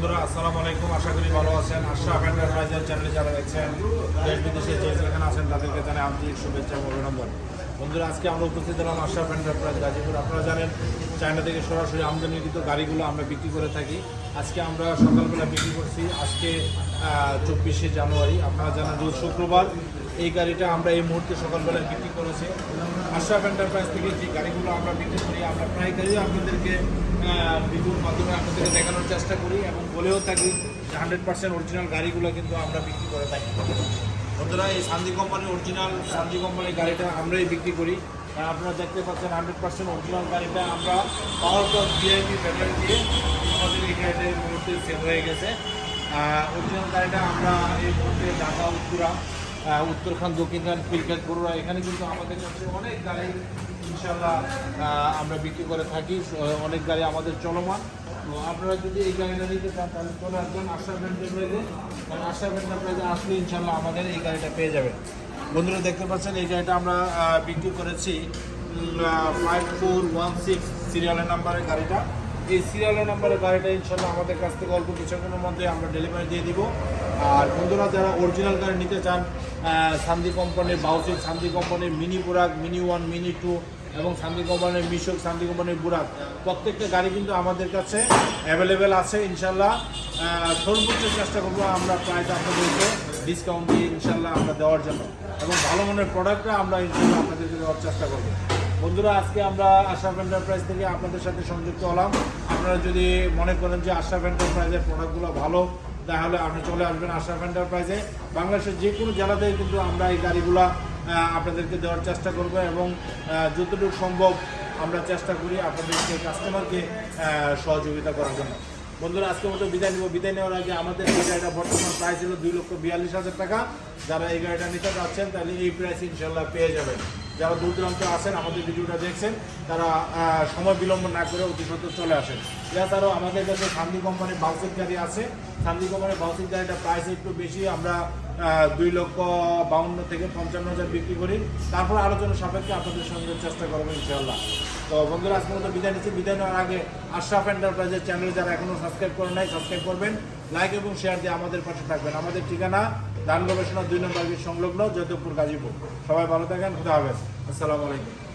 বন্ধুরা, আসসালামু আলাইকুম। আশা করি ভালো আছেন। আশরাফ এন্টারপ্রাইজের চ্যানেলে যারা দেখছেন, দেশ বিদেশে যে যেখানে আছেন তাদেরকে জানাই আন্তরিক শুভেচ্ছা অভিনন্দন। বন্ধুরা, আজকে আমরা উপস্থিত হলাম আশরাফ এন্টারপ্রাইজ গাজীপুর। আপনারা জানেন, চায়না থেকে সরাসরি আমদানিকৃত গাড়িগুলো আমরা বিক্রি করে থাকি। আজকে আমরা সকালবেলা বিক্রি করছি। আজকে চব্বিশে জানুয়ারি। আপনারা জানেন, রোজ শুক্রবার এই গাড়িটা আমরা এই মুহূর্তে সকালবেলা বিক্রি করেছি। আশরাফ এন্টারপ্রাইজ থেকে যে গাড়িগুলো আমরা বিক্রি করি, আমরা প্রায় গাড়িও আপনাদেরকে ভিডিওর মাধ্যমে আপনাদেরকে দেখানোর চেষ্টা করি এবং বলেও থাকি হান্ড্রেড পার্সেন্ট অরিজিনাল গাড়িগুলো কিন্তু আমরা বিক্রি করে থাকি। বন্ধুরা, এই শান্তি কোম্পানির অরিজিনাল শান্তি কোম্পানির গাড়িটা আমরাই বিক্রি করি। কারণ আপনারা দেখতে পাচ্ছেন হান্ড্রেড পার্সেন্ট অরিজিনাল গাড়িটা। আমরা পাওয়ার টপ ভিআইপি ব্যাটারি দিয়ে আমাদের এই গাড়িটা এই মুহূর্তে সেল হয়ে গেছে। অরিজিনাল গাড়িটা আমরা এই মুহূর্তে ঢাকা উত্তরা উত্তরখান, দক্ষিণখান পিরখান বড়ুয়া এখানে কিন্তু আমাদের কাছে অনেক গাড়ি ইনশাল্লাহ আমরা বিক্রি করে থাকি অনেক গাড়ি আমাদের চলমান। তো আপনারা যদি এই গাড়িটা নিতে চান, তাহলে চলে আসবেন আশরাফ এন্টারপ্রাইজে। কারণ আশরাফ এন্টারপ্রাইজে আসলে ইনশাল্লাহ আমাদের এই গাড়িটা পেয়ে যাবেন। বন্ধুরা, দেখতে পাচ্ছেন, এই গাড়িটা আমরা বিক্রি করেছি ফাইভ ফোর ওয়ান সিক্স সিরিয়ালের নাম্বারের গাড়িটা। এই সিরিয়ালের নাম্বারের গাড়িটা ইনশাল্লাহ আমাদের কাছ থেকে অল্প কিছুক্ষণের মধ্যে আমরা ডেলিভারি দিয়ে দিব। আর বন্ধুরা, যারা অরিজিনাল গাড়ি নিতে চান সান্দি কোম্পানির বাউসিক সান্দি কোম্পানির মিনি বুরাক মিনি ওয়ান মিনি টু এবং সান্দি কোম্পানির মিশক সান্দি কোম্পানির বুরাক প্রত্যেকটা গাড়ি কিন্তু আমাদের কাছে অ্যাভেলেবেল আছে ইনশাল্লাহ। সর্বোচ্চ চেষ্টা করব আমরা প্রাইস আপনাদেরকে ডিসকাউন্ট দিয়ে ইনশাল্লাহ আমরা দেওয়ার জন্য। এবং ভালো মানের প্রোডাক্টটা আমরা ইনশাল্লাহ আপনাদেরকে দেওয়ার চেষ্টা করব। বন্ধুরা, আজকে আমরা আশরাফ এন্টারপ্রাইজ থেকে আপনাদের সাথে সংযুক্ত হলাম। আপনারা যদি মনে করেন যে আশরাফ এন্টারপ্রাইজের প্রোডাক্টগুলো ভালো, তাহলে আপনি চলে আসবেন আশরাফ এন্টারপ্রাইজে বাংলাদেশের যে কোনো জেলাতে কিন্তু আমরা এই গাড়িগুলো আপনাদেরকে দেওয়ার চেষ্টা করব এবং যতটুকু সম্ভব আমরা চেষ্টা করি আপনাদেরকে কাস্টমারকে সহযোগিতা করার জন্য। বন্ধুরা, আজকে মতো বিদায় নিব। বিদায় নেওয়ার আগে আমাদের এই গাড়িটা বর্তমান প্রাইস ছিল দুই লক্ষ বিয়াল্লিশ হাজার টাকা। যারা এই গাড়িটা নিতে চাচ্ছেন, তাহলে এই প্রাইস ইনশাল্লাহ পেয়ে যাবেন। যারা দূর দূরান্ত আছেন, আমাদের ভিডিওটা দেখছেন, তারা সময় বিলম্ব না করে অতি সত্য চলে আসেন। এছাড়াও আমাদের কাছে সান্দি কোম্পানির বাউসিক গাড়ি আছে। সান্দি কোম্পানির বাউসিক গাড়িটা প্রাইস একটু বেশি। আমরা দুই লক্ষ বাউন্ন থেকে পঞ্চান্ন হাজার বিক্রি করি। তারপর আলোচনা সাপেক্ষে আপনাদের সঙ্গে চেষ্টা করব ইনশাল্লাহ তো বন্ধুরা আজকে মতো বিদায় নিচ্ছি। বিদায় নেওয়ার আগে আশরাফ এন্টারপ্রাইজের চ্যানেল যারা এখনও সাবস্ক্রাইব করেন নাই সাবস্ক্রাইব করবেন। লাইক এবং শেয়ার দিয়ে আমাদের পাশে থাকবেন। আমাদের ঠিকানা ধান গবেষণা দুই নম্বর সংলগ্ন জয়দেবপুর গাজীপুর। সবাই ভালো থাকেন। খুদা হাফেজ। আসসালামু আলাইকুম।